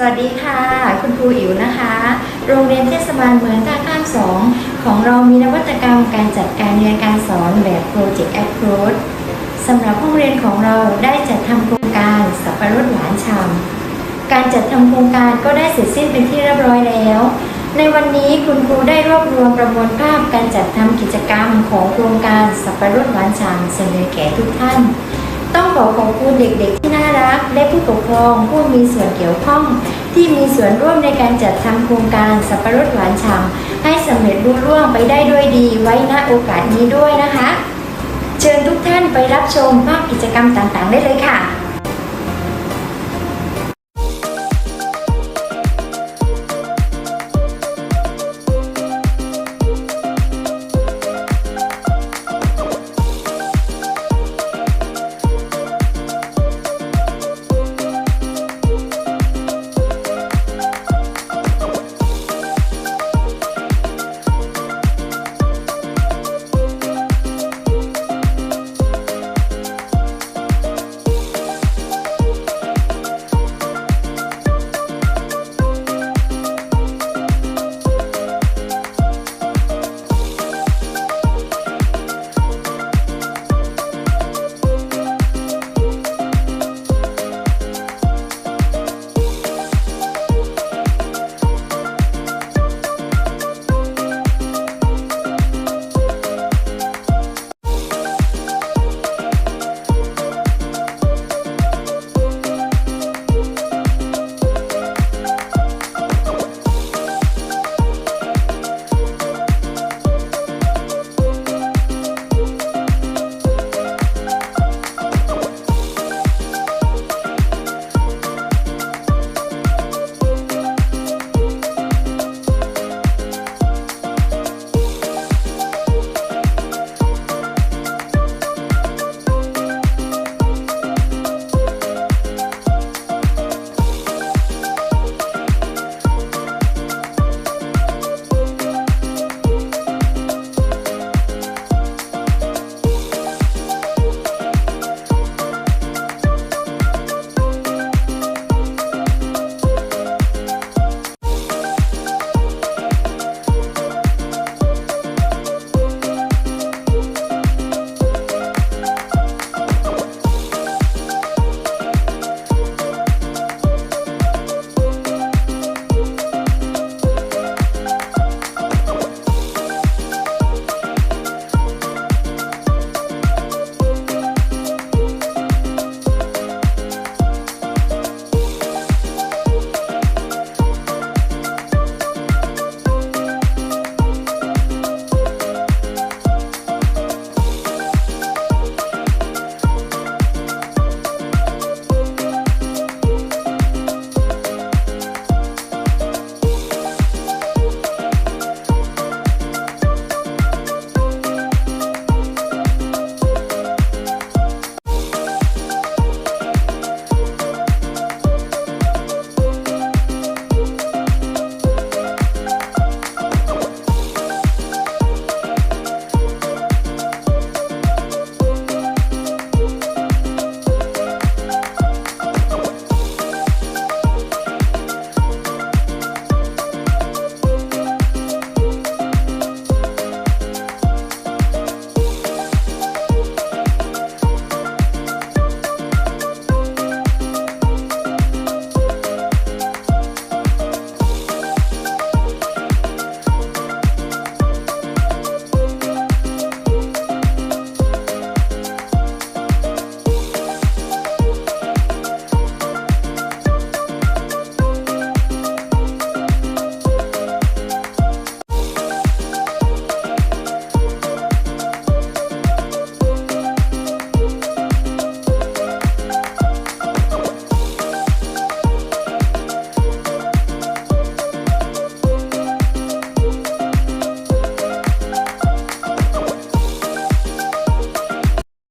สวัสดีค่ะ คุณครูอิ๋วนะคะ โรงเรียนเทศบาลเมืองท่าข้ามสองของเรามีนวัตกรรมการจัดการเรียนการสอนแบบ Project Approach สำหรับห้องเรียนของเราได้จัดทำโครงการสับปะรดหวานฉ่ำการจัดทำโครงการก็ได้เสร็จสิ้นเป็นที่เรียบร้อยแล้ว ในวันนี้คุณครูได้รวบรวมประมวลภาพการจัดทำกิจกรรมของโครงการสับปะรดหวานฉ่ำเสนอแก่ทุกท่าน ต้องขอขอบคุณเด็กๆที่น่ารัก และผู้ปกครองผู้มีส่วนเกี่ยวข้อง ที่มีส่วนร่วมในการจัดทำโครงการสับปะรดหวานฉ่ำให้สำเร็จรุ่ร่วงไปได้ด้วยดีไว้ณโอกาสนี้ด้วยนะคะ เชิญทุกท่านไปรับชมภาพกิจกรรมต่างๆ ได้เลยค่ะ